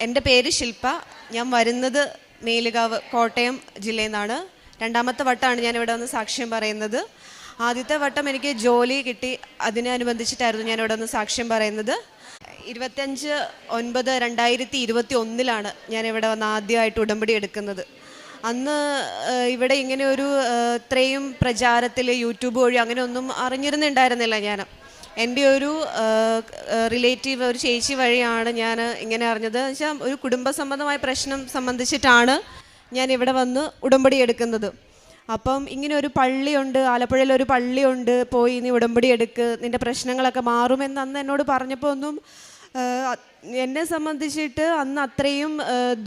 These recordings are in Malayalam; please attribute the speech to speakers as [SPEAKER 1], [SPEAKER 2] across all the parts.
[SPEAKER 1] എന്റെ പേര് ശില്പ. ഞാൻ വരുന്നത് മേലുകാവ് കോട്ടയം ജില്ലയിൽ നിന്നാണ്. രണ്ടാമത്തെ വട്ടമാണ് ഞാൻ ഇവിടെ വന്ന് സാക്ഷ്യം പറയുന്നത്. ആദ്യത്തെ വട്ടം എനിക്ക് ജോലി കിട്ടി അതിനനുബന്ധിച്ചിട്ടായിരുന്നു ഞാൻ ഇവിടെ വന്ന് സാക്ഷ്യം പറയുന്നത്. ഇരുപത്തഞ്ച് ഒൻപത് രണ്ടായിരത്തി ഇരുപത്തി ഒന്നിലാണ് ഞാൻ ഇവിടെ വന്ന് ആദ്യമായിട്ട് ഉടമ്പടി എടുക്കുന്നത്. അന്ന് ഇവിടെ ഇങ്ങനെ ഒരു ഇത്രയും പ്രചാരത്തിൽ യൂട്യൂബ് വഴി അങ്ങനെ ഒന്നും അറിഞ്ഞിരുന്നുണ്ടായിരുന്നില്ല ഞാൻ എന്റെ ഒരു റിലേറ്റീവ് ഒരു ചേച്ചി വഴിയാണ് ഞാൻ ഇങ്ങനെ അറിഞ്ഞത്. വെച്ചാൽ ഒരു കുടുംബ സംബന്ധമായ പ്രശ്നം സംബന്ധിച്ചിട്ടാണ് ഞാൻ ഇവിടെ വന്ന് ഉടമ്പടി എടുക്കുന്നത്. അപ്പം ഇങ്ങനെ ഒരു പള്ളിയുണ്ട് ആലപ്പുഴയിൽ ഒരു പള്ളിയുണ്ട് പോയി നീ ഉടമ്പടി എടുക്ക് നിന്റെ പ്രശ്നങ്ങളൊക്കെ മാറുമെന്ന് അന്ന് എന്നോട് പറഞ്ഞപ്പോൾ ഒന്നും എന്നെ സംബന്ധിച്ചിട്ട് അന്ന് അത്രയും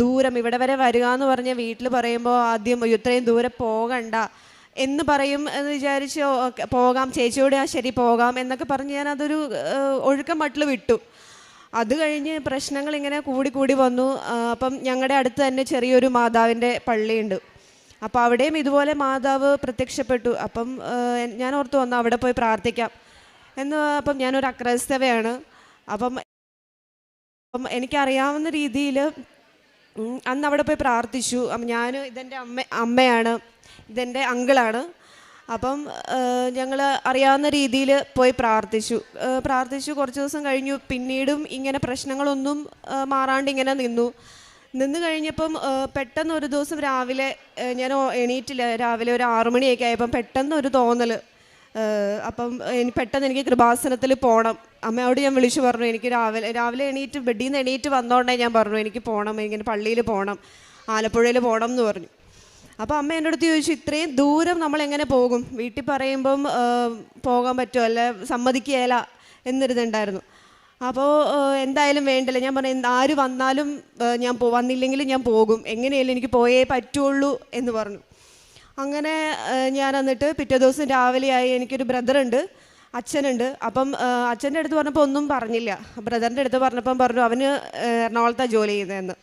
[SPEAKER 1] ദൂരം ഇവിടെ വരെ വരിക എന്ന് പറഞ്ഞ വീട്ടിൽ പറയുമ്പോൾ ആദ്യം "അയ്യോ, ഇത്രയും ദൂരെ പോകണ്ട എന്ന് പറയും എന്ന് വിചാരിച്ച് "ഓ, ഓക്കെ, പോകാം ചേച്ചിയോട് ആ ശരി പോകാം എന്നൊക്കെ പറഞ്ഞ് ഞാൻ അതൊരു ഒഴുക്കം മട്ടിൽ വിട്ടു. അത് കഴിഞ്ഞ് പ്രശ്നങ്ങൾ ഇങ്ങനെ കൂടി കൂടി വന്നു. അപ്പം ഞങ്ങളുടെ അടുത്ത് തന്നെ ചെറിയൊരു മാതാവിന്റെ പള്ളിയുണ്ട്. അപ്പോൾ അവിടെയും ഇതുപോലെ മാതാവ് പ്രത്യക്ഷപ്പെട്ടു. അപ്പം ഞാൻ ഓർത്ത് വന്നു അവിടെ പോയി പ്രാർത്ഥിക്കാം എന്ന്. അപ്പം ഞാനൊരു അക്രൈസ്തവയാണ് അപ്പം അപ്പം എനിക്കറിയാവുന്ന രീതിയിൽ അന്ന് അവിടെ പോയി പ്രാർത്ഥിച്ചു. ഞാൻ ഇതെന്റെ അമ്മ അമ്മയാണ്. ഇതെന്റെ അങ്കിളാണ്. അപ്പം ഞങ്ങൾ അറിയാവുന്ന രീതിയിൽ പോയി പ്രാർത്ഥിച്ചു. പ്രാർത്ഥിച്ചു. കുറച്ച് ദിവസം കഴിഞ്ഞു. പിന്നീടും ഇങ്ങനെ പ്രശ്നങ്ങളൊന്നും മാറാണ്ട് ഇങ്ങനെ നിന്നു. നിന്ന് കഴിഞ്ഞപ്പം പെട്ടെന്ന് ഒരു ദിവസം രാവിലെ ഞാൻ എണീറ്റില്ല. രാവിലെ ഒരു ആറുമണിയൊക്കെ ആയപ്പം പെട്ടെന്ന് ഒരു തോന്നൽ അപ്പം പെട്ടെന്ന് എനിക്ക് കൃപാസനത്തിൽ പോകണം അമ്മയോട് ഞാൻ വിളിച്ചു പറഞ്ഞു എനിക്ക് രാവിലെ രാവിലെ എണീറ്റ് ബെഡിൽ നിന്ന് എണീറ്റ് വന്നോണ്ടേ ഞാൻ പറഞ്ഞു എനിക്ക് പോകണം ഇങ്ങനെ പള്ളിയിൽ പോകണം ആലപ്പുഴയിൽ പോകണം എന്ന് പറഞ്ഞു. അപ്പോൾ അമ്മ എന്റെ അടുത്ത് ചോദിച്ചു ഇത്രയും ദൂരം നമ്മൾ എങ്ങനെ പോകും? വീട്ടിൽ പറയുമ്പം പോകാൻ പറ്റുമോ? അല്ല സമ്മതിക്കുകയില്ല എന്നിരുന്നുണ്ടായിരുന്നു. അപ്പോൾ എന്തായാലും വേണ്ടില്ല. ഞാൻ പറഞ്ഞു ആര് വന്നാലും ഞാൻ വന്നില്ലെങ്കിലും ഞാൻ പോകും. എങ്ങനെയല്ലേ എനിക്ക് പോയേ പറ്റുള്ളൂ എന്ന് പറഞ്ഞു. അങ്ങനെ ഞാൻ എന്നിട്ട് പിറ്റേ ദിവസം രാവിലെയായി എനിക്കൊരു ബ്രദറുണ്ട് അച്ഛനുണ്ട്. അപ്പം അച്ഛന്റെ അടുത്ത് പറഞ്ഞപ്പോൾ ഒന്നും പറഞ്ഞില്ല. ബ്രദറിന്റെ അടുത്ത് പറഞ്ഞപ്പം പറഞ്ഞു അവന് എറണാകുളത്താണ് ജോലി ചെയ്യുന്നതെന്ന്.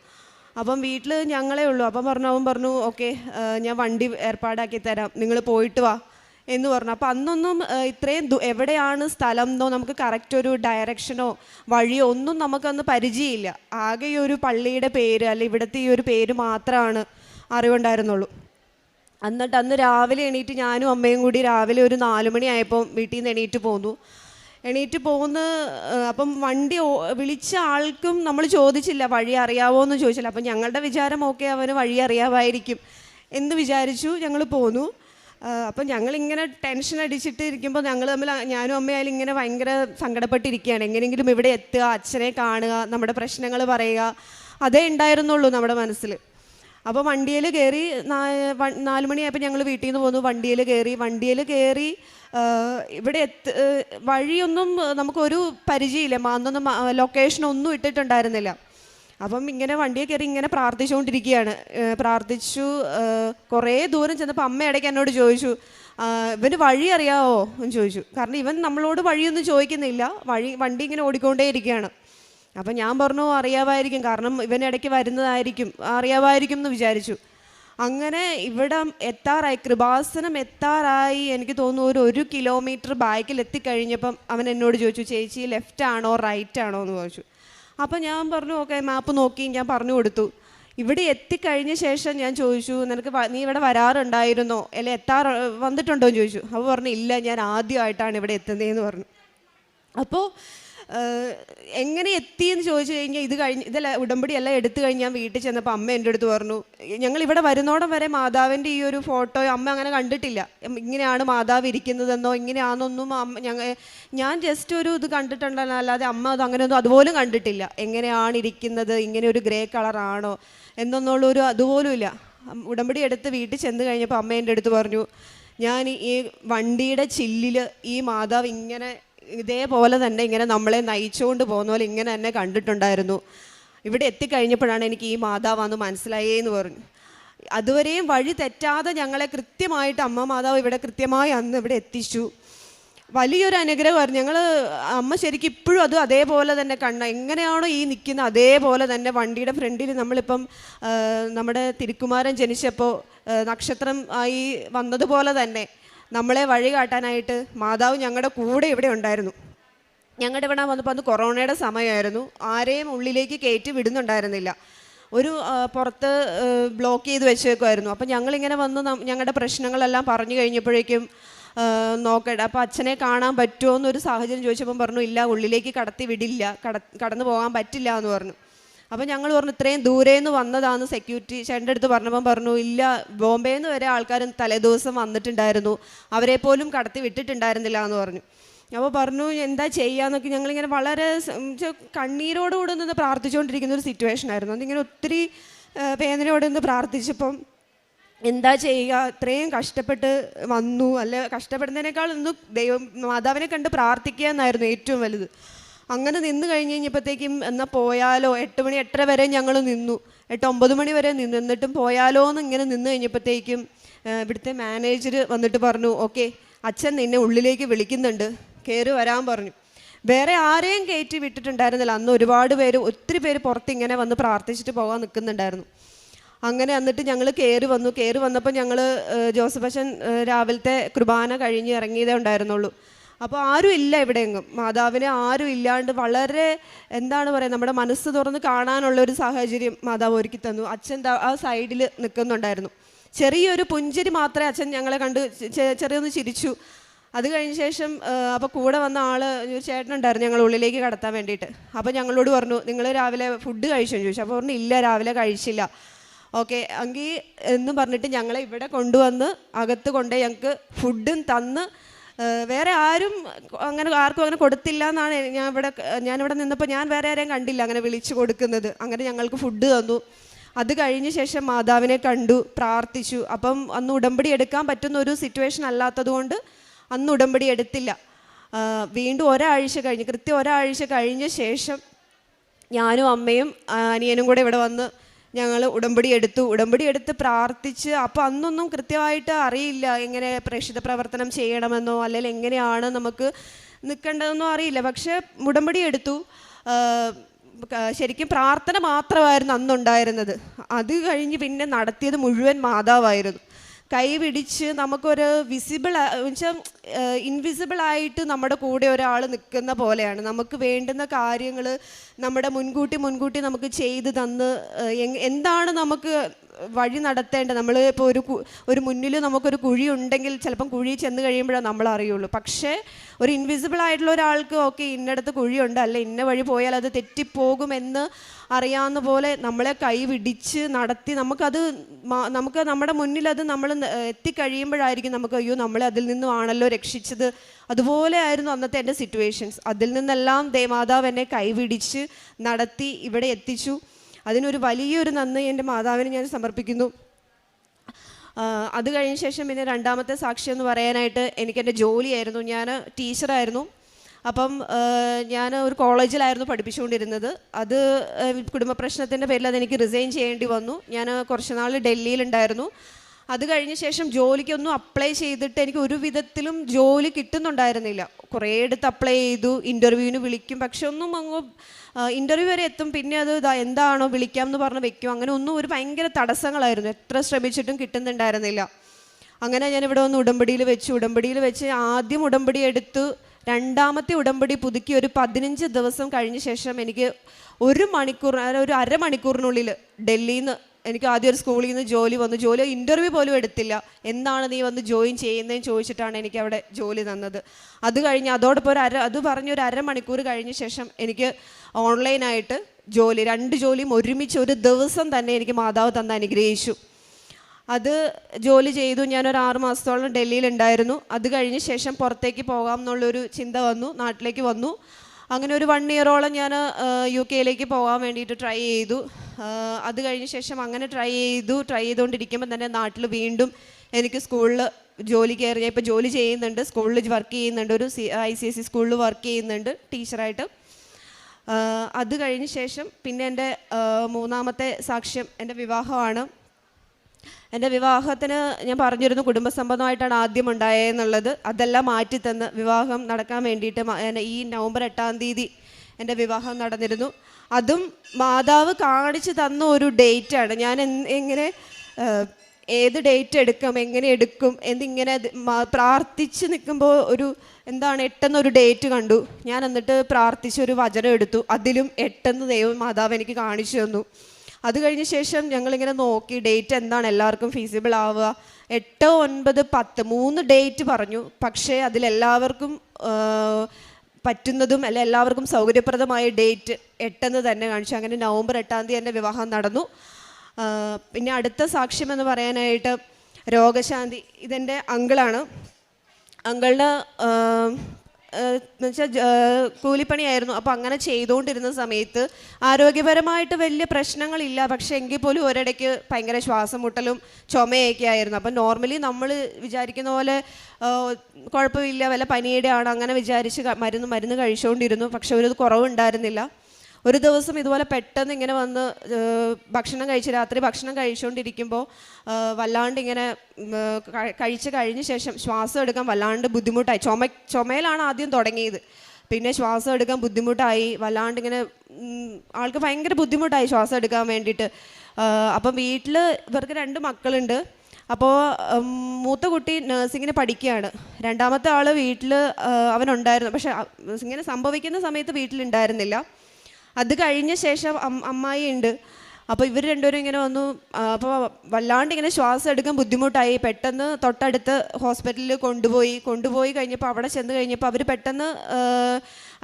[SPEAKER 1] അപ്പം വീട്ടിൽ ഞങ്ങളേ ഉള്ളൂ. അപ്പം പറഞ്ഞു അവൻ പറഞ്ഞു ഓക്കെ ഞാൻ വണ്ടി ഏർപ്പാടാക്കി തരാം. നിങ്ങൾ പോയിട്ട് വാ. എന്ന് പറഞ്ഞു. അപ്പം അന്നൊന്നും ഇത്രയും എവിടെയാണ് സ്ഥലം എന്നോ നമുക്ക് കറക്റ്റ് ഒരു ഡയറക്ഷനോ വഴിയോ ഒന്നും നമുക്കന്ന് പരിചയമില്ല. ആകെ ഈ ഒരു പള്ളിയുടെ പേര് അല്ലെ ഇവിടുത്തെ ഈ ഒരു പേര് മാത്രമാണ് അറിവുണ്ടായിരുന്നുള്ളൂ. എന്നിട്ട് അന്ന് രാവിലെ എണീറ്റ് ഞാനും അമ്മയും കൂടി രാവിലെ ഒരു നാല് മണിയായപ്പോൾ വീട്ടിൽ നിന്ന് എണീറ്റ് പോന്നു. എണീറ്റ് പോകുന്ന അപ്പം വണ്ടി വിളിച്ച ആൾക്കും നമ്മൾ ചോദിച്ചില്ല വഴി അറിയാവോ എന്ന് ചോദിച്ചില്ല. അപ്പം ഞങ്ങളുടെ വിചാരം ഓക്കെ അവന് വഴി അറിയാമായിരിക്കും എന്ന് വിചാരിച്ചു ഞങ്ങൾ പോന്നു. അപ്പം ഞങ്ങളിങ്ങനെ ടെൻഷൻ അടിച്ചിട്ട് ഇരിക്കുമ്പോൾ ഞങ്ങൾ തമ്മിൽ ഞാനും അമ്മയായാലും ഇങ്ങനെ ഭയങ്കര സങ്കടപ്പെട്ടിരിക്കുകയാണ്. എങ്ങനെയെങ്കിലും ഇവിടെ എത്തുക അച്ഛനെ കാണുക നമ്മുടെ പ്രശ്നങ്ങൾ പറയുക അതേ ഉണ്ടായിരുന്നുള്ളൂ നമ്മുടെ മനസ്സിൽ. അപ്പോൾ വണ്ടിയിൽ കയറി നാല് മണിയായപ്പോൾ ഞങ്ങൾ വീട്ടിൽ നിന്ന് പോന്നു വണ്ടിയിൽ കയറി വണ്ടിയിൽ കയറി ഇവിടെ എത്ത് വഴിയൊന്നും നമുക്കൊരു പരിചയമില്ല. അന്നൊന്നും ലൊക്കേഷൻ ഒന്നും ഇട്ടിട്ടുണ്ടായിരുന്നില്ല. അപ്പം ഇങ്ങനെ വണ്ടിയെ കയറി ഇങ്ങനെ പ്രാർത്ഥിച്ചുകൊണ്ടിരിക്കുകയാണ് പ്രാർത്ഥിച്ചു കുറേ ദൂരം ചെന്നപ്പോൾ അമ്മ ഇടയ്ക്ക് എന്നോട് ചോദിച്ചു "ആ, ഇവന് വഴി അറിയാവോ? എന്ന് ചോദിച്ചു. കാരണം ഇവൻ നമ്മളോട് വഴിയൊന്നും ചോദിക്കുന്നില്ല. വഴി വണ്ടി ഇങ്ങനെ ഓടിക്കൊണ്ടേയിരിക്കുകയാണ്. അപ്പം ഞാൻ പറഞ്ഞു അറിയാമായിരിക്കും കാരണം ഇവൻ ഇടയ്ക്ക് വരുന്നതായിരിക്കും. അറിയാമായിരിക്കും എന്ന് വിചാരിച്ചു. അങ്ങനെ ഇവിടെ എത്താറായി. കൃപാസനം എത്താറായി. എനിക്ക് തോന്നുന്നു ഒരു ഒരു കിലോമീറ്റർ ബാക്കിൽ എത്തിക്കഴിഞ്ഞപ്പം അവൻ എന്നോട് ചോദിച്ചു ചേച്ചി ലെഫ്റ്റ് ആണോ റൈറ്റ് ആണോ? എന്ന് ചോദിച്ചു. അപ്പം ഞാൻ പറഞ്ഞു ഓക്കെ മാപ്പ് നോക്കി. ഞാൻ പറഞ്ഞു കൊടുത്തു. ഇവിടെ എത്തിക്കഴിഞ്ഞ ശേഷം ഞാൻ ചോദിച്ചു നിനക്ക് നീ ഇവിടെ വരാറുണ്ടായിരുന്നോ? അല്ലെ എത്താറ് വന്നിട്ടുണ്ടോ? എന്ന് ചോദിച്ചു. അപ്പോൾ പറഞ്ഞു ഇല്ല ഞാൻ ആദ്യമായിട്ടാണ് ഇവിടെ എത്തുന്നതെന്ന് പറഞ്ഞു. അപ്പോൾ എങ്ങനെ എത്തിയെന്ന് ചോദിച്ചു കഴിഞ്ഞാൽ ഇത് കഴിഞ്ഞ് ഇതല്ല ഉടമ്പടി എല്ലാം എടുത്തു കഴിഞ്ഞ് ഞാൻ വീട്ടിൽ ചെന്നപ്പോൾ അമ്മ എന്റെ അടുത്ത് പറഞ്ഞു ഞങ്ങൾ ഇവിടെ വരുന്നോടം വരെ മാതാവിന്റെ ഈ ഒരു ഫോട്ടോ അമ്മ അങ്ങനെ കണ്ടിട്ടില്ല. ഇങ്ങനെയാണ് മാതാവ് ഇരിക്കുന്നതെന്നോ ഇങ്ങനെയാണെന്നൊന്നും അമ്മ ഞങ്ങൾ ഞാൻ ജസ്റ്റ് ഒരു ഇത് കണ്ടിട്ടുണ്ടല്ലോ അല്ലാതെ അമ്മ അത് അങ്ങനെയൊന്നും അതുപോലും കണ്ടിട്ടില്ല. എങ്ങനെയാണ് ഇരിക്കുന്നത് ഇങ്ങനെ ഒരു ഗ്രേ കളറാണോ എന്നൊന്നുള്ളൊരു അതുപോലും ഇല്ല. ഉടമ്പടി എടുത്ത് വീട്ടിൽ ചെന്ന് കഴിഞ്ഞപ്പോൾ അമ്മ എന്റെ അടുത്ത് പറഞ്ഞു ഞാൻ ഈ വണ്ടിയുടെ ചില്ലിൽ ഈ മാതാവ് ഇങ്ങനെ ഇതേപോലെ തന്നെ ഇങ്ങനെ നമ്മളെ നയിച്ചുകൊണ്ട് പോകുന്ന പോലെ ഇങ്ങനെ തന്നെ കണ്ടിട്ടുണ്ടായിരുന്നു. ഇവിടെ എത്തിക്കഴിഞ്ഞപ്പോഴാണ് എനിക്ക് ഈ മാതാവാന്ന് മനസ്സിലായേ എന്ന് പറഞ്ഞു. അതുവരെയും വഴി തെറ്റാതെ ഞങ്ങളെ കൃത്യമായിട്ട് അമ്മ മാതാവ് ഇവിടെ കൃത്യമായി അന്ന് ഇവിടെ എത്തിച്ചു. വലിയൊരു അനുഗ്രഹമായിരുന്നു ഞങ്ങൾ അമ്മ ശരിക്കും ഇപ്പോഴും അത് അതേപോലെ തന്നെ കണ്ണ. എങ്ങനെയാണോ ഈ നിൽക്കുന്നത് അതേപോലെ തന്നെ വണ്ടിയുടെ ഫ്രണ്ടിൽ നമ്മളിപ്പം നമ്മുടെ തിരുക്കുമാരൻ ജനിച്ചപ്പോൾ നക്ഷത്രം ആയി വന്നതുപോലെ തന്നെ നമ്മളെ വഴി കാട്ടാനായിട്ട് മാതാവ് ഞങ്ങളുടെ കൂടെ ഇവിടെ ഉണ്ടായിരുന്നു. ഞങ്ങളുടെ ഇവിടെ വന്നപ്പോൾ അന്ന് കൊറോണയുടെ സമയമായിരുന്നു ആരെയും ഉള്ളിലേക്ക് കയറ്റി വിടുന്നുണ്ടായിരുന്നില്ല. ഒരു പുറത്ത് ബ്ലോക്ക് ചെയ്ത് വെച്ചേക്കുമായിരുന്നു അപ്പം ഞങ്ങളിങ്ങനെ വന്ന് ഞങ്ങളുടെ പ്രശ്നങ്ങളെല്ലാം പറഞ്ഞു കഴിഞ്ഞപ്പോഴേക്കും നോക്കട്ടെ അപ്പോൾ അച്ഛനെ കാണാൻ പറ്റുമോ എന്നൊരു സാഹചര്യം ചോദിച്ചപ്പം പറഞ്ഞു ഇല്ല ഉള്ളിലേക്ക് കടത്തി വിടില്ല. കട കടന്നു പോകാൻ പറ്റില്ല എന്ന് പറഞ്ഞു. അപ്പോൾ ഞങ്ങൾ പറഞ്ഞു ഇത്രയും ദൂരെ നിന്ന് വന്നതാണ് സെക്യൂരിറ്റി ചേട്ടന്റെ അടുത്ത് പറഞ്ഞപ്പം പറഞ്ഞു ഇല്ല ബോംബെയിൽ നിന്ന് വരെ ആൾക്കാർ തലേദിവസം വന്നിട്ടുണ്ടായിരുന്നു. അവരെ പോലും കടത്തി വിട്ടിട്ടുണ്ടായിരുന്നില്ല എന്ന് പറഞ്ഞു. അപ്പോൾ പറഞ്ഞു എന്താ ചെയ്യാന്നൊക്കെ ഞങ്ങളിങ്ങനെ വളരെ കണ്ണീരോടുകൂടെ നിന്ന് പ്രാർത്ഥിച്ചുകൊണ്ടിരിക്കുന്ന ഒരു സിറ്റുവേഷൻ ആയിരുന്നു. അതിങ്ങനെ ഒത്തിരി വേദനയോടെ നിന്ന് പ്രാർത്ഥിച്ചപ്പം എന്താ ചെയ്യുക ഇത്രയും കഷ്ടപ്പെട്ട് വന്നു. അല്ല കഷ്ടപ്പെടുന്നതിനേക്കാൾ ഒന്ന് ദൈവം മാതാവിനെ കണ്ട് പ്രാർത്ഥിക്കുക എന്നായിരുന്നു ഏറ്റവും വലുത്. അങ്ങനെ നിന്ന് കഴിഞ്ഞ് കഴിഞ്ഞപ്പോഴത്തേക്കും എന്നാൽ പോയാലോ? എട്ട് മണി എട്ടര വരെ ഞങ്ങൾ നിന്നു. എട്ട് ഒമ്പത് മണി വരെ നിന്നു എന്നിട്ടും പോയാലോ എന്ന് ഇങ്ങനെ നിന്ന് കഴിഞ്ഞപ്പോഴത്തേക്കും ഇവിടുത്തെ മാനേജർ വന്നിട്ട് പറഞ്ഞു ഓക്കെ അച്ഛൻ നിന്നെ ഉള്ളിലേക്ക് വിളിക്കുന്നുണ്ട്. കയറി വരാൻ പറഞ്ഞു. വേറെ ആരെയും കയറ്റി വിട്ടിട്ടുണ്ടായിരുന്നില്ല. അന്ന് ഒരുപാട് പേര് ഒത്തിരി പേര് പുറത്ത് ഇങ്ങനെ വന്ന് പ്രാർത്ഥിച്ചിട്ട് പോകാൻ നിൽക്കുന്നുണ്ടായിരുന്നു. അങ്ങനെ എന്നിട്ട് ഞങ്ങൾ കയറി വന്നു. കയറി വന്നപ്പോൾ ഞങ്ങൾ ജോസഫ് അച്ഛൻ രാവിലത്തെ കുർബാന കഴിഞ്ഞ് ഇറങ്ങിയതേ ഉണ്ടായിരുന്നുള്ളൂ. അപ്പോൾ ആരും ഇല്ല ഇവിടെയെങ്ങും മാതാവിനെ ആരും ഇല്ലാണ്ട് വളരെ എന്താണ് പറയുക നമ്മുടെ മനസ്സ് തുറന്ന് കാണാനുള്ള ഒരു സാഹചര്യം മാതാവ് ഒരുക്കി തന്നു. അച്ഛൻ ആ സൈഡിൽ നിൽക്കുന്നുണ്ടായിരുന്നു. ചെറിയൊരു പുഞ്ചിരി മാത്രമേ അച്ഛൻ ഞങ്ങളെ കണ്ട് ചെറിയൊന്ന് ചിരിച്ചു. അത് കഴിഞ്ഞ ശേഷം അപ്പോൾ കൂടെ വന്ന ആൾ ചേട്ടനുണ്ടായിരുന്നു ഞങ്ങൾ ഉള്ളിലേക്ക് കടത്താൻ വേണ്ടിയിട്ട്. അപ്പോൾ ഞങ്ങളോട് പറഞ്ഞു നിങ്ങൾ രാവിലെ ഫുഡ് കഴിച്ചോ? ചോദിച്ചു. അപ്പോൾ പറഞ്ഞു ഇല്ല രാവിലെ കഴിച്ചില്ല. ഓക്കെ എങ്കിൽ എന്ന് പറഞ്ഞിട്ട് ഞങ്ങളെ ഇവിടെ കൊണ്ടുവന്ന് അകത്ത് കൊണ്ടുപോയി ഞങ്ങൾക്ക് ഫുഡും തന്ന് വേറെ ആരും അങ്ങനെ ആർക്കും അങ്ങനെ കൊടുത്തില്ല എന്നാണ് ഞാൻ ഇവിടെ ഞാനിവിടെ നിന്നപ്പോൾ ഞാൻ വേറെ ആരെയും കണ്ടില്ല അങ്ങനെ വിളിച്ചു കൊടുക്കുന്നത്. അങ്ങനെ ഞങ്ങൾക്ക് ഫുഡ് തന്നു. അത് കഴിഞ്ഞ ശേഷം മാതാവിനെ കണ്ടു പ്രാർത്ഥിച്ചു. അപ്പം അന്ന് ഉടമ്പടി എടുക്കാൻ പറ്റുന്ന ഒരു സിറ്റുവേഷൻ അല്ലാത്തത് കൊണ്ട് അന്ന് ഉടമ്പടി എടുത്തില്ല. വീണ്ടും ഒരാഴ്ച കഴിഞ്ഞ് കൃത്യം ഒരാഴ്ച കഴിഞ്ഞ ശേഷം ഞാനും അമ്മയും അനിയനും കൂടെ ഇവിടെ വന്ന് ഞങ്ങൾ ഉടമ്പടി എടുത്തു. ഉടമ്പടി എടുത്ത് പ്രാർത്ഥിച്ച് അപ്പോൾ അന്നൊന്നും കൃത്യമായിട്ട് അറിയില്ല എങ്ങനെ പ്രേക്ഷിത പ്രവർത്തനം ചെയ്യണമെന്നോ അല്ലെങ്കിൽ എങ്ങനെയാണ് നമുക്ക് നിൽക്കേണ്ടതെന്നോ അറിയില്ല. പക്ഷേ ഉടമ്പടി എടുത്തു. ശരിക്കും പ്രാർത്ഥന മാത്രമായിരുന്നു അന്നുണ്ടായിരുന്നത്. അത് കഴിഞ്ഞ് പിന്നെ നടത്തിയത് മുഴുവൻ മാതാവായിരുന്നു. കൈ പിടിച്ച് നമുക്കൊരു വിസിബിൾ വെച്ചാൽ ഇൻവിസിബിൾ ആയിട്ട് നമ്മുടെ കൂടെ ഒരാൾ നിൽക്കുന്ന പോലെയാണ്. നമുക്ക് വേണ്ടുന്ന കാര്യങ്ങൾ നമ്മുടെ മുൻകൂട്ടി മുൻകൂട്ടി നമുക്ക് ചെയ്ത് തന്ന് എന്താണ് നമുക്ക് വഴി നടത്തേണ്ട നമ്മൾ ഇപ്പോൾ ഒരു ഒരു മുന്നിൽ നമുക്കൊരു കുഴി ഉണ്ടെങ്കിൽ ചിലപ്പം കുഴി ചെന്ന് കഴിയുമ്പോഴാണ് നമ്മൾ അറിയുള്ളൂ. പക്ഷേ ഒരു ഇൻവിസിബിൾ ആയിട്ടുള്ള ഒരാൾക്ക് ഓക്കെ ഇന്നടത്ത് കുഴിയുണ്ട് അല്ല ഇന്ന വഴി പോയാൽ അത് തെറ്റിപ്പോകുമെന്ന് അറിയാവുന്ന പോലെ നമ്മളെ കൈ പിടിച്ച് നടത്തി നമുക്കത് നമുക്ക് നമ്മുടെ മുന്നിൽ അത് നമ്മൾ എത്തിക്കഴിയുമ്പോഴായിരിക്കും നമുക്ക് അയ്യോ നമ്മളെ അതിൽ നിന്നും ആണല്ലോ രക്ഷിച്ചത്. അതുപോലെ ആയിരുന്നു അന്നത്തെ എന്റെ സിറ്റുവേഷൻസ് അതിൽ നിന്നെല്ലാം ദേമാതാവ് എന്നെ കൈപിടിച്ച് നടത്തി ഇവിടെ എത്തിച്ചു. അതിനൊരു വലിയൊരു നന്ദി എന്റെ മാതാവിന് ഞാൻ സമർപ്പിക്കുന്നു. അത് കഴിഞ്ഞ ശേഷം പിന്നെ രണ്ടാമത്തെ സാക്ഷി എന്ന് പറയാനായിട്ട് എനിക്ക് എന്റെ ജോലിയായിരുന്നു. ഞാൻ ടീച്ചറായിരുന്നു അപ്പം ഞാൻ ഒരു കോളേജിലായിരുന്നു പഠിപ്പിച്ചുകൊണ്ടിരുന്നത്. അത് കുടുംബ പ്രശ്നത്തിന്റെ പേരിൽ അതെനിക്ക് റിസൈൻ ചെയ്യേണ്ടി വന്നു. ഞാൻ കുറച്ച് നാൾ ഡൽഹിയിലുണ്ടായിരുന്നു. അത് കഴിഞ്ഞ ശേഷം ജോലിക്കൊന്നും അപ്ലൈ ചെയ്തിട്ട് എനിക്ക് ഒരു വിധത്തിലും ജോലി കിട്ടുന്നുണ്ടായിരുന്നില്ല. കുറേ എടുത്ത് അപ്ലൈ ചെയ്തു ഇന്റർവ്യൂവിന് വിളിക്കും. പക്ഷെ ഒന്നും അങ്ങ് ഇന്റർവ്യൂ വരെ എത്തും. പിന്നെ അത് എന്താണോ വിളിക്കാം എന്ന് പറഞ്ഞ് വെക്കും. അങ്ങനെ ഒന്നും ഒരു ഭയങ്കര തടസ്സങ്ങളായിരുന്നു. എത്ര ശ്രമിച്ചിട്ടും കിട്ടുന്നുണ്ടായിരുന്നില്ല. അങ്ങനെ ഞാൻ ഇവിടെ വന്ന് ഉടമ്പടിയിൽ വെച്ചു. ഉടമ്പടിയിൽ വെച്ച് ആദ്യം ഉടമ്പടി എടുത്ത് രണ്ടാമത്തെ ഉടമ്പടി പുതുക്കി ഒരു പതിനഞ്ച് ദിവസം കഴിഞ്ഞ ശേഷം എനിക്ക് ഒരു മണിക്കൂർ ഒരു അരമണിക്കൂറിനുള്ളിൽ ഡൽഹിയിൽ നിന്ന് എനിക്ക് ആദ്യം ഒരു സ്കൂളിൽ നിന്ന് ജോലി വന്നു. ജോലി ഇന്റർവ്യൂ പോലും എടുത്തില്ല. എന്താണ് നീ വന്ന് ജോയിൻ ചെയ്യുന്നതെന്ന് ചോദിച്ചിട്ടാണ് എനിക്ക് അവിടെ ജോലി തന്നത്. അത് കഴിഞ്ഞ് അതോടൊപ്പം ഒരു അര അത് പറഞ്ഞ് ഒരു അരമണിക്കൂർ കഴിഞ്ഞ ശേഷം എനിക്ക് ഓൺലൈനായിട്ട് ജോലി രണ്ട് ജോലിയും ഒരുമിച്ച് ഒരു ദിവസം തന്നെ എനിക്ക് മാതാവ് തന്ന അനുഗ്രഹിച്ചു. അത് ജോലി ചെയ്തു. ഞാനൊരു ആറ് മാസത്തോളം ഡൽഹിയിലുണ്ടായിരുന്നു അത് കഴിഞ്ഞ ശേഷം പുറത്തേക്ക് പോകാം എന്നുള്ളൊരു ചിന്ത വന്നു. നാട്ടിലേക്ക് വന്നു. അങ്ങനെ ഒരു വൺ ഇയറോളം ഞാൻ യു കെയിലേക്ക് പോകാൻ വേണ്ടിയിട്ട് ട്രൈ ചെയ്തു. അത് കഴിഞ്ഞ ശേഷം അങ്ങനെ ട്രൈ ചെയ്തു. ട്രൈ ചെയ്തുകൊണ്ടിരിക്കുമ്പോൾ തന്നെ നാട്ടിൽ വീണ്ടും എനിക്ക് സ്കൂളിൽ ജോലി കയറി. ഇപ്പോൾ ജോലി ചെയ്യുന്നുണ്ട്. സ്കൂളിൽ വർക്ക് ചെയ്യുന്നുണ്ട്. ഒരു C I C S C സ്കൂളിൽ വർക്ക് ചെയ്യുന്നുണ്ട് ടീച്ചറായിട്ട്. അത് കഴിഞ്ഞ ശേഷം പിന്നെ എന്റെ മൂന്നാമത്തെ സാക്ഷ്യം എന്റെ വിവാഹമാണ്. എന്റെ വിവാഹത്തിന് ഞാൻ പറഞ്ഞിരുന്നു കുടുംബസംബന്ധമായിട്ടാണ് ആദ്യം ഉണ്ടായെന്നുള്ളത് അതെല്ലാം മാറ്റിത്തന്ന് വിവാഹം നടക്കാൻ വേണ്ടിയിട്ട് ഈ നവംബർ എട്ടാം തീയതി എന്റെ വിവാഹം നടന്നിരുന്നു. അതും മാതാവ് കാണിച്ചു തന്ന ഒരു ഡേറ്റാണ്. ഞാൻ എങ്ങനെ ഏത് ഡേറ്റ് എടുക്കും എങ്ങനെ എടുക്കും എന്നിങ്ങനെ പ്രാർത്ഥിച്ച് നിൽക്കുമ്പോൾ ഒരു എന്താണ് എട്ടെന്നൊരു ഡേറ്റ് കണ്ടു. ഞാൻ എന്നിട്ട് പ്രാർത്ഥിച്ചൊരു വചനം എടുത്തു. അതിലും എട്ടെന്ന് ദൈവം മാതാവ് എനിക്ക് കാണിച്ചു തന്നു. അത് കഴിഞ്ഞ ശേഷം ഞങ്ങളിങ്ങനെ നോക്കി ഡേറ്റ് എന്താണ് എല്ലാവർക്കും ഫീസിബിൾ ആവുക. എട്ട് ഒൻപത് പത്ത് മൂന്ന് ഡേറ്റ് പറഞ്ഞു. പക്ഷേ അതിലെല്ലാവർക്കും പറ്റുന്നതും അല്ല എല്ലാവർക്കും സൗകര്യപ്രദമായ ഡേറ്റ് എട്ടെന്ന് തന്നെ കാണിച്ചു. അങ്ങനെ നവംബർ എട്ടാം തീയതി എന്റെ വിവാഹം നടന്നു. പിന്നെ അടുത്ത സാക്ഷ്യം എന്ന് പറയാനായിട്ട് രോഗശാന്തി ഇതെന്റെ അങ്കിളാണ് അങ്കിളിന് എന്നുവെച്ചാൽ കൂലിപ്പണിയായിരുന്നു. അപ്പോൾ അങ്ങനെ ചെയ്തുകൊണ്ടിരുന്ന സമയത്ത് ആരോഗ്യപരമായിട്ട് വലിയ പ്രശ്നങ്ങളില്ല. പക്ഷേ എങ്കിൽ പോലും ഒരിടയ്ക്ക് ഭയങ്കര ശ്വാസം മുട്ടലും ചുമയൊക്കെ ആയിരുന്നു. അപ്പം നോർമലി നമ്മൾ വിചാരിക്കുന്ന പോലെ കുഴപ്പമില്ല വല്ല പനിയുടെ ആണ് അങ്ങനെ വിചാരിച്ച് മരുന്ന് മരുന്ന് കഴിച്ചുകൊണ്ടിരുന്നു. പക്ഷെ ഒരു കുറവുണ്ടായിരുന്നില്ല. ഒരു ദിവസം ഇതുപോലെ പെട്ടെന്ന് ഇങ്ങനെ വന്ന് ഭക്ഷണം കഴിച്ച് രാത്രി ഭക്ഷണം കഴിച്ചുകൊണ്ടിരിക്കുമ്പോൾ വല്ലാണ്ട് ഇങ്ങനെ കഴിച്ച് കഴിഞ്ഞ ശേഷം ശ്വാസം എടുക്കാൻ വല്ലാണ്ട് ബുദ്ധിമുട്ടായി. ചുമ ചുമയിലാണ് ആദ്യം തുടങ്ങിയത്. പിന്നെ ശ്വാസം എടുക്കാൻ ബുദ്ധിമുട്ടായി വല്ലാണ്ട് ഇങ്ങനെ ആൾക്ക് ഭയങ്കര ബുദ്ധിമുട്ടായി ശ്വാസം എടുക്കാൻ വേണ്ടിയിട്ട്. അപ്പം വീട്ടിൽ ഇവർക്ക് രണ്ട് മക്കളുണ്ട്. അപ്പോൾ മൂത്ത കുട്ടി നഴ്സിങ്ങിന് പഠിക്കുകയാണ്. രണ്ടാമത്തെ ആൾ വീട്ടിൽ അവനുണ്ടായിരുന്നു. പക്ഷെ ഇങ്ങനെ സംഭവിക്കുന്ന സമയത്ത് വീട്ടിലുണ്ടായിരുന്നില്ല. അത് കഴിഞ്ഞ ശേഷം അമ്മ അമ്മായി ഉണ്ട്. അപ്പോൾ ഇവർ രണ്ടുപേരും ഇങ്ങനെ വന്നു. അപ്പോൾ വല്ലാണ്ട് ഇങ്ങനെ ശ്വാസം എടുക്കാൻ ബുദ്ധിമുട്ടായി. പെട്ടെന്ന് തൊട്ടടുത്ത് ഹോസ്പിറ്റലിൽ കൊണ്ടുപോയി. കൊണ്ടുപോയി കഴിഞ്ഞപ്പോൾ അവിടെ ചെന്ന് കഴിഞ്ഞപ്പോൾ അവർ പെട്ടെന്ന്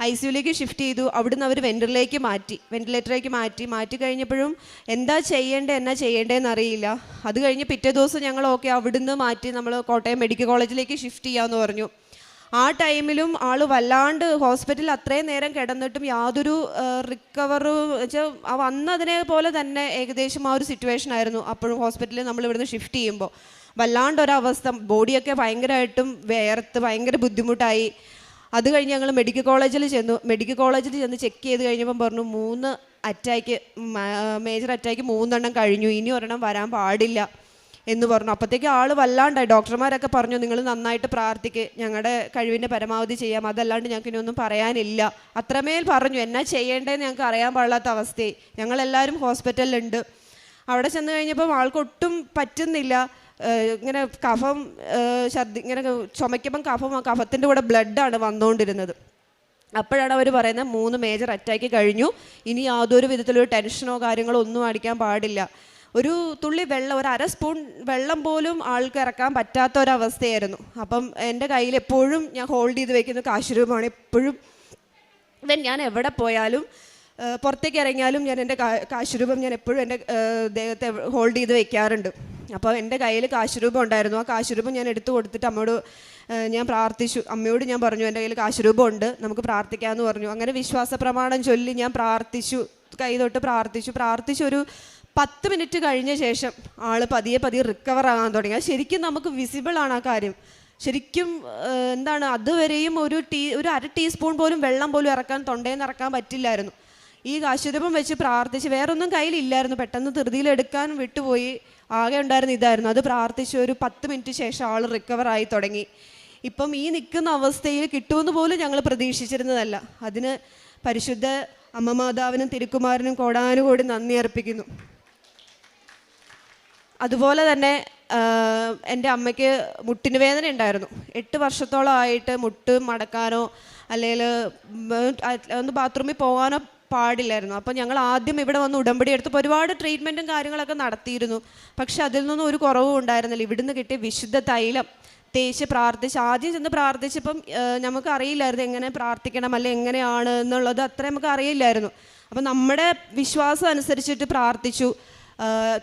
[SPEAKER 1] ഐ സിയുലേക്ക് ഷിഫ്റ്റ് ചെയ്തു. അവിടുന്ന് അവർ വെന്റിലേക്ക് മാറ്റി. വെന്റിലേറ്ററിലേക്ക് മാറ്റി. മാറ്റി കഴിഞ്ഞപ്പോഴും എന്താ ചെയ്യേണ്ടത് എന്നാ ചെയ്യേണ്ടതെന്ന് അറിയില്ല. അത് കഴിഞ്ഞ് പിറ്റേ ദിവസം ഞങ്ങൾ ഓക്കെ അവിടുന്ന് മാറ്റി നമ്മൾ കോട്ടയം മെഡിക്കൽ കോളേജിലേക്ക് ഷിഫ്റ്റ് ചെയ്യാമെന്ന് പറഞ്ഞു. ആ ടൈമിലും ആൾ വല്ലാണ്ട് ഹോസ്പിറ്റലിൽ അത്രയും നേരം കിടന്നിട്ടും യാതൊരു റിക്കവറ് വെച്ചാൽ വന്നതിനെ പോലെ തന്നെ ഏകദേശം ആ ഒരു സിറ്റുവേഷൻ ആയിരുന്നു. അപ്പോഴും ഹോസ്പിറ്റലിൽ നമ്മൾ ഇവിടുന്ന് ഷിഫ്റ്റ് ചെയ്യുമ്പോൾ വല്ലാണ്ട് ഒരവസ്ഥ. ബോഡിയൊക്കെ ഭയങ്കരമായിട്ടും വേർത്ത് ഭയങ്കര ബുദ്ധിമുട്ടായി. അത് കഴിഞ്ഞ് ഞങ്ങൾ മെഡിക്കൽ കോളേജിൽ ചെന്നു. മെഡിക്കൽ കോളേജിൽ ചെന്ന് ചെക്ക് ചെയ്ത് കഴിഞ്ഞപ്പം പറഞ്ഞു മൂന്ന് അറ്റാക്ക് മേജർ അറ്റാക്ക് മൂന്നെണ്ണം കഴിഞ്ഞു. ഇനി ഒരെണ്ണം വരാൻ പാടില്ല. എന്ന് പറഞ്ഞു. അപ്പോഴത്തേക്ക് ആൾ വല്ലാണ്ടായി. ഡോക്ടർമാരൊക്കെ പറഞ്ഞു നിങ്ങൾ നന്നായിട്ട് പ്രാർത്ഥിക്ക്. ഞങ്ങളുടെ കഴിവിന്റെ പരമാവധി ചെയ്യാം. അതല്ലാണ്ട് ഞങ്ങൾക്ക് ഇനി ഒന്നും പറയാനില്ല. അത്രമേൽ പറഞ്ഞു. എന്നാ ചെയ്യേണ്ടതെന്ന് ഞങ്ങൾക്ക് അറിയാൻ പാടില്ലാത്ത അവസ്ഥയായി. ഞങ്ങളെല്ലാവരും ഹോസ്പിറ്റലിലുണ്ട്. അവിടെ ചെന്ന് കഴിഞ്ഞപ്പം ആൾക്കൊട്ടും പറ്റുന്നില്ല. ഇങ്ങനെ കഫം ഛർദി ഇങ്ങനെ ചുമയ്ക്കുമ്പം കഫം കഫത്തിന്റെ കൂടെ ബ്ലഡാണ് വന്നുകൊണ്ടിരുന്നത് അപ്പോഴാണ് അവർ പറയുന്നത് മൂന്ന് മേജർ അറ്റാക്ക് കഴിഞ്ഞു. ഇനി യാതൊരു വിധത്തിലൊരു ടെൻഷനോ കാര്യങ്ങളോ ഒന്നും അടിക്കാൻ പാടില്ല. ഒരു തുള്ളി വെള്ളം ഒരു അര സ്പൂൺ വെള്ളം പോലും ആൾക്ക് ഇറക്കാൻ പറ്റാത്ത ഒരവസ്ഥയായിരുന്നു അപ്പം എന്റെ കയ്യിൽ എപ്പോഴും ഞാൻ ഹോൾഡ് ചെയ്ത് വെക്കുന്ന കാശുരൂപമാണ് എപ്പോഴും. ദെൻ ഞാൻ എവിടെ പോയാലും പുറത്തേക്ക് ഇറങ്ങിയാലും ഞാൻ എന്റെ കാശ് കാശുരൂപം ഞാൻ എപ്പോഴും എന്റെ ദേഹത്തെ ഹോൾഡ് ചെയ്ത് വെക്കാറുണ്ട്. അപ്പോൾ എന്റെ കയ്യിൽ കാശുരൂപം ഉണ്ടായിരുന്നു. ആ കാശുരൂപം ഞാൻ എടുത്തു കൊടുത്തിട്ട് അമ്മയോട് ഞാൻ പ്രാർത്ഥിച്ചു. അമ്മയോട് ഞാൻ പറഞ്ഞു എന്റെ കയ്യിൽ കാശുരൂപം ഉണ്ട് നമുക്ക് പ്രാർത്ഥിക്കാമെന്ന് പറഞ്ഞു. അങ്ങനെ വിശ്വാസ പ്രമാണം ചൊല്ലി ഞാൻ പ്രാർത്ഥിച്ചു കൈ തൊട്ട് പ്രാർത്ഥിച്ചു. പ്രാർത്ഥിച്ചൊരു പത്ത് മിനിറ്റ് കഴിഞ്ഞ ശേഷം ആൾ പതിയെ പതിയെ റിക്കവർ ആകാൻ തുടങ്ങി. അത് ശരിക്കും നമുക്ക് വിസിബിൾ ആണ് ആ കാര്യം. ശരിക്കും എന്താണ് അതുവരെയും ഒരു ടീ ഒരു അര ടീസ്പൂൺ പോലും വെള്ളം പോലും ഇറക്കാൻ തൊണ്ടയിൽ ഇറക്കാൻ പറ്റില്ലായിരുന്നു. ഈ കാശുരൂപം വെച്ച് പ്രാർത്ഥിച്ച് വേറൊന്നും കയ്യിലില്ലായിരുന്നു. പെട്ടെന്ന് ധൃതിയിലെടുക്കാൻ വിട്ടുപോയി. ആകെ ഉണ്ടായിരുന്ന ഇതായിരുന്നു. അത് പ്രാർത്ഥിച്ച് ഒരു പത്ത് മിനിറ്റ് ശേഷം ആൾ റിക്കവർ ആയി തുടങ്ങി. ഇപ്പം ഈ നിൽക്കുന്ന അവസ്ഥയിൽ കിട്ടുമെന്ന് പോലും ഞങ്ങൾ പ്രതീക്ഷിച്ചിരുന്നതല്ല. അതിന് പരിശുദ്ധ അമ്മമാതാവിനും തിരുക്കുമാരനും കോടാനുകൂടി നന്ദി അർപ്പിക്കുന്നു. അതുപോലെ തന്നെ എന്റെ അമ്മയ്ക്ക് മുട്ടിന് വേദന ഉണ്ടായിരുന്നു. എട്ട് വർഷത്തോളമായിട്ട് മുട്ട് മടക്കാനോ അല്ലെങ്കിൽ ഒന്ന് ബാത്റൂമിൽ പോകാനോ പാടില്ലായിരുന്നു. അപ്പോൾ ഞങ്ങൾ ആദ്യം ഇവിടെ വന്ന് ഉടമ്പടി എടുത്തപ്പോൾ ഒരുപാട് ട്രീറ്റ്മെന്റും കാര്യങ്ങളൊക്കെ നടത്തിയിരുന്നു. പക്ഷെ അതിൽ നിന്നും ഒരു കുറവും ഉണ്ടായിരുന്നില്ല. ഇവിടുന്ന് കിട്ടിയ വിശുദ്ധ തൈലം തേച്ച് പ്രാർത്ഥിച്ച് ആദ്യം ചെന്ന് പ്രാർത്ഥിച്ചപ്പം നമുക്ക് അറിയില്ലായിരുന്നു എങ്ങനെ പ്രാർത്ഥിക്കണം അല്ലെ എങ്ങനെയാണ് എന്നുള്ളത് അത്ര നമുക്ക് അറിയില്ലായിരുന്നു. അപ്പം നമ്മുടെ വിശ്വാസം അനുസരിച്ചിട്ട് പ്രാർത്ഥിച്ചു.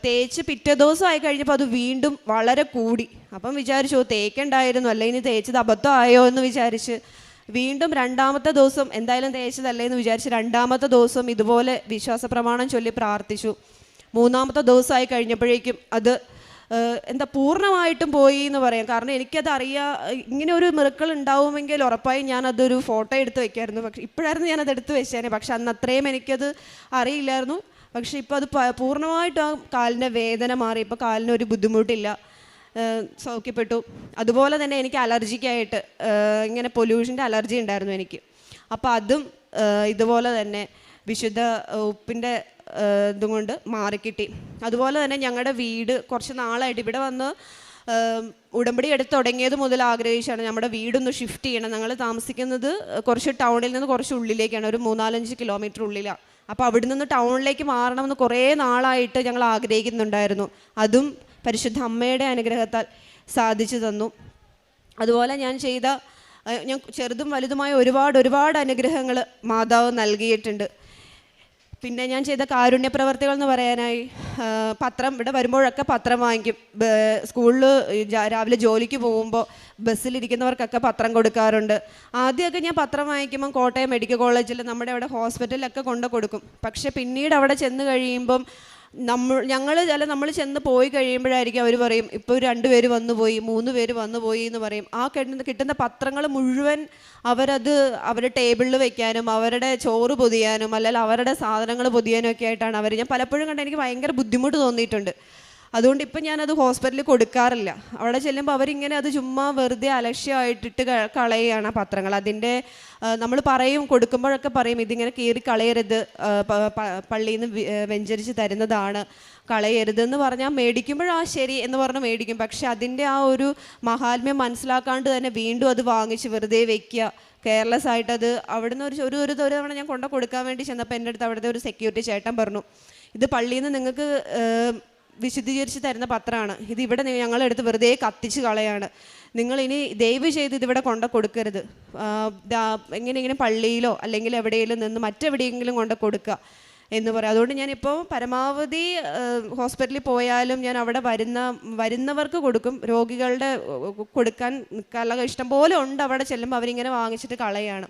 [SPEAKER 1] തേച്ച് പിറ്റേ ദിവസം ആയി കഴിഞ്ഞപ്പോൾ അത് വീണ്ടും വളരെ കൂടി. അപ്പം വിചാരിച്ചു "ഓ, തേക്കണ്ടായിരുന്നു. അല്ലെ ഇനി തേച്ചത് അബദ്ധമായോ എന്ന് വിചാരിച്ച് വീണ്ടും രണ്ടാമത്തെ ദിവസം എന്തായാലും തേച്ചതല്ലേ എന്ന് വിചാരിച്ച് രണ്ടാമത്തെ ദിവസം ഇതുപോലെ വിശ്വാസ പ്രമാണം ചൊല്ലി പ്രാർത്ഥിച്ചു. മൂന്നാമത്തെ ദിവസമായി കഴിഞ്ഞപ്പോഴേക്കും അത് എന്താ പൂർണമായിട്ടും പോയി എന്ന് പറയാം. കാരണം എനിക്കത് അറിയാ ഇങ്ങനെ ഒരു മിറക്കൾ ഉണ്ടാവുമെങ്കിൽ ഉറപ്പായും ഞാൻ അതൊരു ഫോട്ടോ എടുത്ത് വെക്കായിരുന്നു. പക്ഷെ ഇപ്പോഴായിരുന്നു ഞാനത് എടുത്ത് വെച്ചേനെ. പക്ഷെ അന്ന് അത്രയും എനിക്കത് അറിയില്ലായിരുന്നു. പക്ഷെ ഇപ്പോൾ അത് പൂർണമായിട്ട് ആ കാലിന്റെ വേദന മാറി. ഇപ്പോൾ കാലിന് ഒരു ബുദ്ധിമുട്ടില്ല. സൗഖ്യപ്പെട്ടു. അതുപോലെ തന്നെ എനിക്ക് അലർജിക്കായിട്ട് ഇങ്ങനെ പൊല്യൂഷന്റെ അലർജി ഉണ്ടായിരുന്നു എനിക്ക്. അപ്പോൾ അതും ഇതുപോലെ തന്നെ വിശുദ്ധ ഉപ്പിന്റെ ഇതും കൊണ്ട് മാറിക്കിട്ടി. അതുപോലെ തന്നെ ഞങ്ങളുടെ വീട് കുറച്ച് നാളായിട്ട് ഇവിടെ വന്ന് ഉടമ്പടി എടുത്ത് തുടങ്ങിയത് മുതൽ ആഗ്രഹിച്ചാണ് നമ്മുടെ വീടൊന്ന് ഷിഫ്റ്റ് ചെയ്യണം. ഞങ്ങൾ താമസിക്കുന്നത് കുറച്ച് ടൗണിൽ നിന്ന് കുറച്ച് ഉള്ളിലേക്കാണ്. ഒരു മൂന്നാലഞ്ച് കിലോമീറ്റർ ഉള്ളിലാണ് അപ്പോൾ അവിടെ നിന്ന് ടൗണിലേക്ക് മാറണമെന്ന് കുറേ നാളായിട്ട് ഞങ്ങൾ ആഗ്രഹിക്കുന്നുണ്ടായിരുന്നു. അതും പരിശുദ്ധ അമ്മയുടെ അനുഗ്രഹത്താൽ സാധിച്ചു തന്നു. അതുപോലെ ഞാൻ ചെയ്ത ഞാൻ ചെറുതും വലുതുമായ ഒരുപാട് ഒരുപാട് അനുഗ്രഹങ്ങൾ മാതാവ് നൽകിയിട്ടുണ്ട്. പിന്നെ ഞാൻ ചെയ്ത കാരുണ്യ പ്രവർത്തികൾ എന്ന് പറയാനായി പത്രം ഇവിടെ വരുമ്പോഴൊക്കെ പത്രം വാങ്ങിക്കും. സ്കൂളിൽ രാവിലെ ജോലിക്ക് പോകുമ്പോൾ ബസ്സിലിരിക്കുന്നവർക്കൊക്കെ പത്രം കൊടുക്കാറുണ്ട്. ആദ്യമൊക്കെ ഞാൻ പത്രം വാങ്ങിക്കുമ്പം കോട്ടയം മെഡിക്കൽ കോളേജിൽ നമ്മുടെ അവിടെ ഹോസ്പിറ്റലിലൊക്കെ കൊണ്ട് കൊടുക്കും. പക്ഷെ പിന്നീട് അവിടെ ചെന്ന് കഴിയുമ്പം നമ്മൾ ഞങ്ങൾ ചില നമ്മൾ ചെന്ന് പോയി കഴിയുമ്പോഴായിരിക്കും അവർ പറയും ഇപ്പോൾ രണ്ട് പേര് വന്നു പോയി മൂന്ന് പേര് വന്നു പോയി എന്ന് പറയും. ആ കിട്ടുന്ന കിട്ടുന്ന പത്രങ്ങൾ മുഴുവൻ അവരത് അവരുടെ ടേബിളിൽ വെക്കാനും അവരുടെ ചോറ് പൊതിയാനും അല്ലെങ്കിൽ അവരുടെ സാധനങ്ങൾ പൊതിയാനും ഒക്കെ ആയിട്ടാണ് അവർ ഞാൻ പലപ്പോഴും കണ്ട് എനിക്ക് ഭയങ്കര ബുദ്ധിമുട്ട് തോന്നിയിട്ടുണ്ട്. അതുകൊണ്ട് ഇപ്പം ഞാനത് ഹോസ്പിറ്റലിൽ കൊടുക്കാറില്ല. അവിടെ ചെല്ലുമ്പോൾ അവരിങ്ങനെ അത് ചുമ്മാ വെറുതെ അലക്ഷ്യമായിട്ടിട്ട് കളയുകയാണ് ആ പത്രങ്ങൾ. അതിന്റെ നമ്മൾ പറയും കൊടുക്കുമ്പോഴൊക്കെ പറയും ഇതിങ്ങനെ കീറി കളയരുത് ആ, പള്ളിയിൽ നിന്ന് വെഞ്ചരിച്ച് തരുന്നതാണ് കളയരുതെന്ന് പറഞ്ഞാൽ മേടിക്കുമ്പോഴാ ശരി എന്ന് പറഞ്ഞ് മേടിക്കും. പക്ഷെ അതിന്റെ ആ ഒരു മഹാത്മ്യം മനസ്സിലാക്കാണ്ട് തന്നെ വീണ്ടും അത് വാങ്ങിച്ച് വെറുതെ വെക്കുക കെയർലെസ് ആയിട്ട് അത് അവിടുന്ന് ഒരു ഒരു ഒരു തവണ ഞാൻ കൊണ്ട കൊടുക്കാൻ വേണ്ടി ചെന്നപ്പോൾ എന്റെ അടുത്ത് അവിടുത്തെ ഒരു സെക്യൂരിറ്റി ചേട്ടൻ പറഞ്ഞു ഇത് പള്ളിയിൽ നിന്ന് നിങ്ങൾക്ക് വിശുദ്ധീകരിച്ച് തരുന്ന പത്രമാണ് ഇത് ഇവിടെ ഞങ്ങളെടുത്ത് വെറുതെ കത്തിച്ച് കളയാണ്. നിങ്ങൾ ഇനി ദയവ് ചെയ്ത് ഇതിവിടെ കൊണ്ട കൊടുക്കരുത്. എങ്ങനെയെങ്കിലും പള്ളിയിലോ അല്ലെങ്കിൽ എവിടെയെങ്കിലും നിന്ന് മറ്റെവിടെയെങ്കിലും കൊണ്ട് കൊടുക്കുക എന്ന് പറയാം. അതുകൊണ്ട് ഞാനിപ്പോൾ പരമാവധി ഹോസ്പിറ്റലിൽ പോയാലും ഞാൻ അവിടെ വരുന്ന വരുന്നവർക്ക് കൊടുക്കും. രോഗികളുടെ കൊടുക്കാൻ നിൽക്കാനുള്ള ഇഷ്ടം പോലെ ഉണ്ട് അവിടെ ചെല്ലുമ്പോൾ അവരിങ്ങനെ വാങ്ങിച്ചിട്ട് കളയാണ്.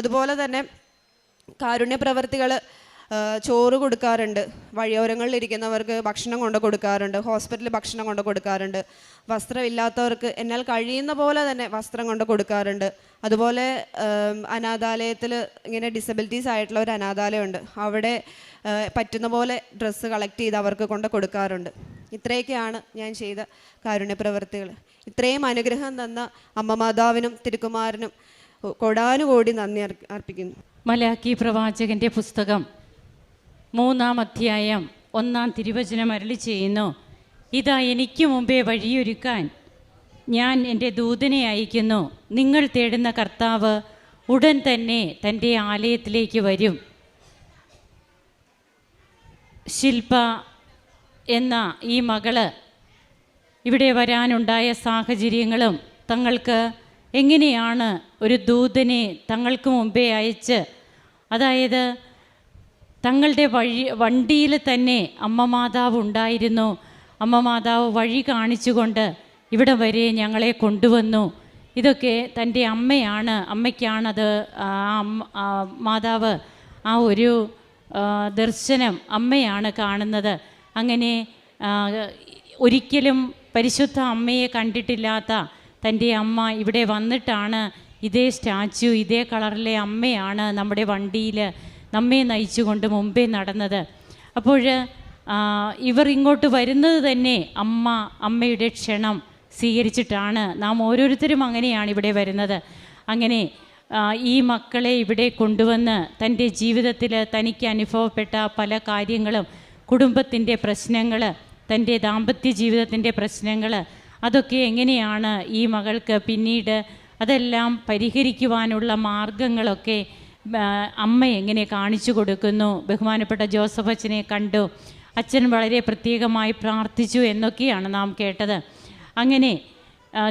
[SPEAKER 1] അതുപോലെ തന്നെ കാരുണ്യ പ്രവർത്തികൾ ചോറ് കൊടുക്കാറുണ്ട്. വഴിയോരങ്ങളിൽ ഇരിക്കുന്നവർക്ക് ഭക്ഷണം കൊണ്ട് കൊടുക്കാറുണ്ട്. ഹോസ്പിറ്റലിൽ ഭക്ഷണം കൊണ്ട് കൊടുക്കാറുണ്ട്. വസ്ത്രമില്ലാത്തവർക്ക് എന്നാൽ കഴിയുന്ന പോലെ തന്നെ വസ്ത്രം കൊണ്ട് കൊടുക്കാറുണ്ട്. അതുപോലെ അനാഥാലയത്തിൽ ഇങ്ങനെ ഡിസബിലിറ്റീസ് ആയിട്ടുള്ള ഒരു അനാഥാലയമുണ്ട്. അവിടെ പറ്റുന്ന പോലെ ഡ്രസ്സ് കളക്ട് ചെയ്ത് അവർക്ക് കൊണ്ട് കൊടുക്കാറുണ്ട്. ഇത്രയൊക്കെയാണ് ഞാൻ ചെയ്ത കാരുണ്യപ്രവർത്തികൾ. ഇത്രയും അനുഗ്രഹം തന്ന അമ്മ മാതാവിനും തിരുക്കുമാരനും കൊടാനുകൂടി നന്ദി അർപ്പിക്കുന്നു.
[SPEAKER 2] മലാക്കി പ്രവാചകന്റെ പുസ്തകം മൂന്നാം അധ്യായം ഒന്നാം തിരുവചനം അരളി ചെയ്യുന്നു. ഇതാ എനിക്ക് മുമ്പേ വഴിയൊരുക്കാൻ ഞാൻ എന്റെ ദൂതനെ അയക്കുന്നു. നിങ്ങൾ തേടുന്ന കർത്താവ് ഉടൻ തന്നെ തന്റെ ആലയത്തിലേക്ക് വരും. ശില്പ എന്ന ഈ മകൾ ഇവിടെ വരാനുണ്ടായ സാഹചര്യങ്ങളും തങ്ങൾക്ക് എങ്ങനെയാണ് ഒരു ദൂതനെ തങ്ങൾക്ക് മുമ്പേ അയച്ച് അതായത് തങ്ങളുടെ വഴി വണ്ടിയിൽ തന്നെ അമ്മ മാതാവ് ഉണ്ടായിരുന്നു. അമ്മ മാതാവ് വഴി കാണിച്ചുകൊണ്ട് ഇവിടെ വരെ ഞങ്ങളെ കൊണ്ടുവന്നു. ഇതൊക്കെ തന്റെ അമ്മയാണ് അമ്മയ്ക്കാണത് മാതാവ്. ആ ഒരു ദർശനം അമ്മയാണ് കാണുന്നത്. അങ്ങനെ ഒരിക്കലും പരിശുദ്ധ അമ്മയെ കണ്ടിട്ടില്ലാത്ത തന്റെ അമ്മ ഇവിടെ വന്നിട്ടാണ് ഇതേ സ്റ്റാച്യു ഇതേ കളറിലെ അമ്മയാണ് നമ്മുടെ വണ്ടിയിൽ നമ്മെ നയിച്ചുകൊണ്ട് മുമ്പേ നടന്നത്. അപ്പോൾ ഇവർ ഇങ്ങോട്ട് വരുന്നത് തന്നെ അമ്മ അമ്മയുടെ ക്ഷണം സ്വീകരിച്ചിട്ടാണ്. നാം ഓരോരുത്തരും അങ്ങനെയാണ് ഇവിടെ വരുന്നത്. അങ്ങനെ ഈ മക്കളെ ഇവിടെ കൊണ്ടുവന്ന് തന്റെ ജീവിതത്തിൽ തനിക്ക് അനുഭവപ്പെട്ട പല കാര്യങ്ങളും കുടുംബത്തിന്റെ പ്രശ്നങ്ങൾ തന്റെ ദാമ്പത്യ ജീവിതത്തിന്റെ പ്രശ്നങ്ങൾ അതൊക്കെ എങ്ങനെയാണ് ഈ മകൾക്ക് പിന്നീട് അതെല്ലാം പരിഹരിക്കുവാനുള്ള മാർഗങ്ങളൊക്കെ അമ്മ എങ്ങനെ കാണിച്ചു കൊടുക്കുന്നു? ബഹുമാനപ്പെട്ട ജോസഫ് അച്ഛനെ കണ്ടു. അച്ഛൻ വളരെ പ്രത്യേകമായി പ്രാർത്ഥിച്ചു എന്നൊക്കെയാണ് നാം കേട്ടത്. അങ്ങനെ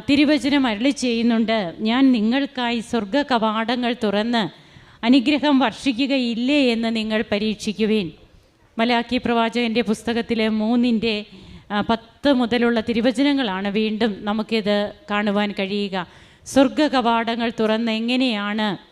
[SPEAKER 2] തിരുവചനം അരളി ചെയ്യുന്നുണ്ട്. ഞാൻ നിങ്ങൾക്കായി സ്വർഗ കവാടങ്ങൾ തുറന്ന് അനുഗ്രഹം വർഷിക്കുകയില്ലേ എന്ന് നിങ്ങൾ പരീക്ഷിക്കുവിൻ. മലാക്കി പ്രവാചകന്റെ പുസ്തകത്തിൽ മൂന്നിന്റെ പത്ത് മുതലുള്ള തിരുവചനങ്ങളാണ് വീണ്ടും നമുക്കിത് കാണുവാൻ കഴിയുക. സ്വർഗ കവാടങ്ങൾ തുറന്ന് എങ്ങനെയാണ്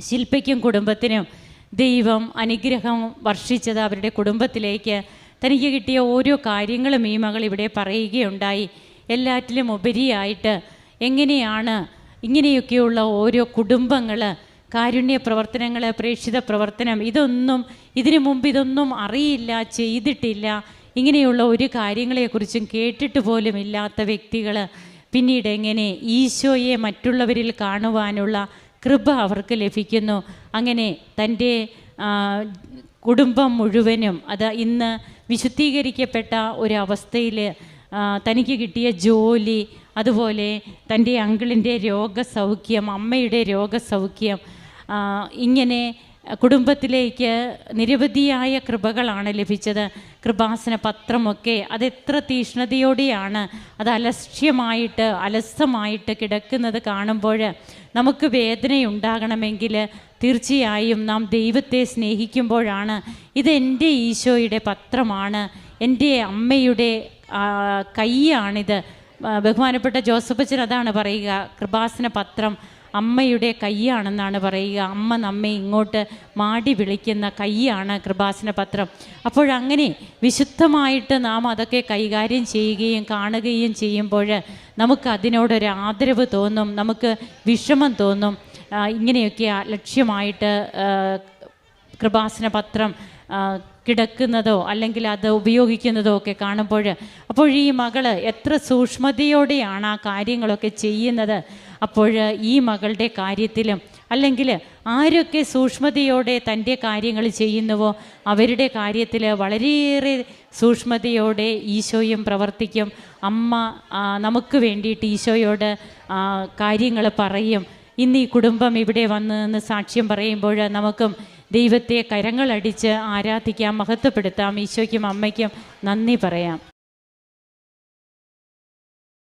[SPEAKER 2] ശില്പയ്ക്കും കുടുംബത്തിനും ദൈവം അനുഗ്രഹം വർഷിച്ചത് അവരുടെ കുടുംബത്തിലേക്ക്. തനിക്ക് കിട്ടിയ ഓരോ കാര്യങ്ങളും ഈ മകൾ ഇവിടെ പറയുകയുണ്ടായി. എല്ലാറ്റിലും ഉപരിയായിട്ട് എങ്ങനെയാണ് ഇങ്ങനെയൊക്കെയുള്ള ഓരോ കുടുംബങ്ങൾ കാരുണ്യ പ്രവർത്തനങ്ങൾ പ്രേക്ഷിത പ്രവർത്തനം ഇതൊന്നും ഇതിനു മുമ്പ് ഇതൊന്നും അറിയില്ല ചെയ്തിട്ടില്ല. ഇങ്ങനെയുള്ള ഒരു കാര്യങ്ങളെക്കുറിച്ചും കേട്ടിട്ട് പോലും ഇല്ലാത്ത വ്യക്തികൾ പിന്നീട് എങ്ങനെ ഈശോയെ മറ്റുള്ളവരിൽ കാണുവാനുള്ള കൃപ അവർക്ക് ലഭിക്കുന്നു. അങ്ങനെ തന്റെ കുടുംബം മുഴുവനും അത് ഇന്ന് വിശുദ്ധീകരിക്കപ്പെട്ട ഒരവസ്ഥയിൽ തനിക്ക് കിട്ടിയ ജോലി അതുപോലെ തന്റെ അങ്കിളിന്റെ രോഗസൗഖ്യം അമ്മയുടെ രോഗസൗഖ്യം ഇങ്ങനെ കുടുംബത്തിലേക്ക് നിരവധിയായ കൃപകളാണ് ലഭിച്ചത്. കൃപാസന പത്രമൊക്കെ അതെത്ര തീഷ്ണതയോടെയാണ് അത് അലക്ഷ്യമായിട്ട് അലസമായിട്ട് കിടക്കുന്നത് കാണുമ്പോൾ നമുക്ക് വേദനയുണ്ടാകണമെങ്കിൽ തീർച്ചയായും നാം ദൈവത്തെ സ്നേഹിക്കുമ്പോഴാണ് ഇത് എന്റെ ഈശോയുടെ പത്രമാണ്. എന്റെ അമ്മയുടെ കൈയാണിത്. ബഹുമാനപ്പെട്ട ജോസഫച്ചൻ അതാണ് പറയുക കൃപാസന പത്രം അമ്മയുടെ കൈയാണെന്നാണ് പറയുക. അമ്മ നമ്മെ ഇങ്ങോട്ട് മാടി വിളിക്കുന്ന കൈയാണ് കൃപാസന പത്രം. അപ്പോഴങ്ങനെ വിശുദ്ധമായിട്ട് നാം അതൊക്കെ കൈകാര്യം ചെയ്യുകയും കാണുകയും ചെയ്യുമ്പോൾ നമുക്ക് അതിനോടൊരു ആദരവ് തോന്നും നമുക്ക് വിഷമം തോന്നും. ഇങ്ങനെയൊക്കെ ലക്ഷ്യമായിട്ട് കൃപാസന പത്രം കിടക്കുന്നതോ അല്ലെങ്കിൽ അത് ഉപയോഗിക്കുന്നതോ ഒക്കെ കാണുമ്പോൾ അപ്പോൾ ഈ മകൾ എത്ര സൂക്ഷ്മതയോടെയാണ് ആ കാര്യങ്ങളൊക്കെ ചെയ്യുന്നത്. അപ്പോൾ ഈ മകളുടെ കാര്യത്തിലും അല്ലെങ്കിൽ ആരൊക്കെ സൂക്ഷ്മതയോടെ തന്റെ കാര്യങ്ങൾ ചെയ്യുന്നുവോ അവരുടെ കാര്യത്തിൽ വളരെയേറെ സൂക്ഷ്മതയോടെ ഈശോയും പ്രവർത്തിക്കും. അമ്മ നമുക്ക് വേണ്ടിയിട്ട് ഈശോയോട് കാര്യങ്ങൾ പറയും. ഇന്ന് ഈ കുടുംബം ഇവിടെ വന്ന് നിന്ന് സാക്ഷ്യം പറയുമ്പോൾ നമുക്കും ദൈവത്തെ കരങ്ങളടിച്ച് ആരാധിക്കാം മഹത്വപ്പെടുത്താം ഈശോയ്ക്കും അമ്മയ്ക്കും നന്ദി പറയാം.